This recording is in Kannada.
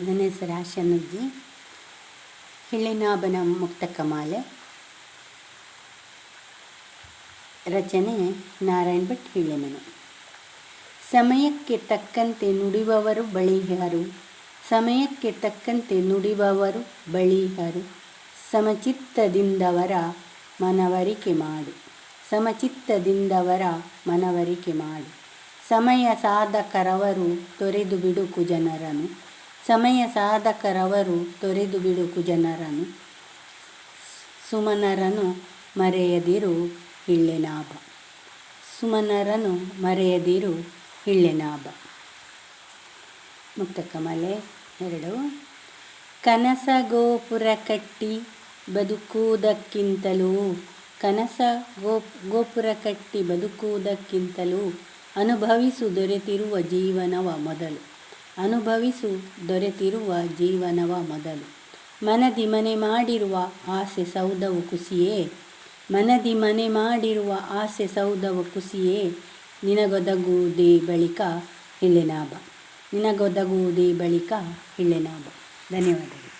ನನ್ನ ಹೆಸರು ಆಶನಜ್ಜಿ ಹಿಳ್ಳಿನಾಭನ ಮುಕ್ತ ಕಮಾಲೆ. ರಚನೆ ನಾರಾಯಣ್ ಭಟ್ ಹಿಳ್ಳೆಮನೆ. ಸಮಯಕ್ಕೆ ತಕ್ಕಂತೆ ನುಡಿಯುವವರು ಬಳಿಹಾರು ಸಮಯಕ್ಕೆ ತಕ್ಕಂತೆ ನುಡಿವವರು ಬಳಿಹಾರು ಸಮಚಿತ್ತದಿಂದವರ ಮನವರಿಕೆ ಮಾಡು. ಸಮಚಿತ್ತದಿಂದವರ ಮನವರಿಕೆ ಮಾಡು. ಸಮಯ ಸಾಧಕರವರು ತೊರೆದು ಬಿಡುಕು ಕುಜನರನು. ಸಮಯ ಸಾಧಕರವರು ತೊರೆದು ಬಿಡುಕು ಕುಜನರನು ಸುಮನರನು ಮರೆಯದಿರು ಹಿಳ್ಳೆನಾಭ ಸುಮನರನು ಮರೆಯದಿರು ಹಿಳ್ಳೆನಾಭ ಮುಕ್ತಕಮಲೆ ಎರಡು. ಕನಸ ಗೋಪುರ ಕಟ್ಟಿ ಬದುಕುವುದಕ್ಕಿಂತಲೂ, ಕನಸ ಗೋಪುರ ಕಟ್ಟಿ ಬದುಕುವುದಕ್ಕಿಂತಲೂ ಅನುಭವಿಸು ದೊರೆತಿರುವ ಜೀವನವ ಮೊದಲು. ಅನುಭವಿಸು ದೊರೆತಿರುವ ಜೀವನವ ಮೊದಲು. ಮನದಿ ಮನೆ ಮಾಡಿರುವ ಆಸೆ ಸೌಧವು ಕುಸಿಯೇ. ಮನದಿ ಮನೆ ಮಾಡಿರುವ ಆಸೆ ಸೌಧವು ಕುಸಿಯೇ. ನಿನಗೊದಗುವುದೇ ಬಳಿಕ ಹಿಳ್ಳೆನಾಭ ನಿನಗೊದಗುವುದೇ ಬಳಿಕ ಹಿಳ್ಳೆನಾಭ ಧನ್ಯವಾದಗಳು.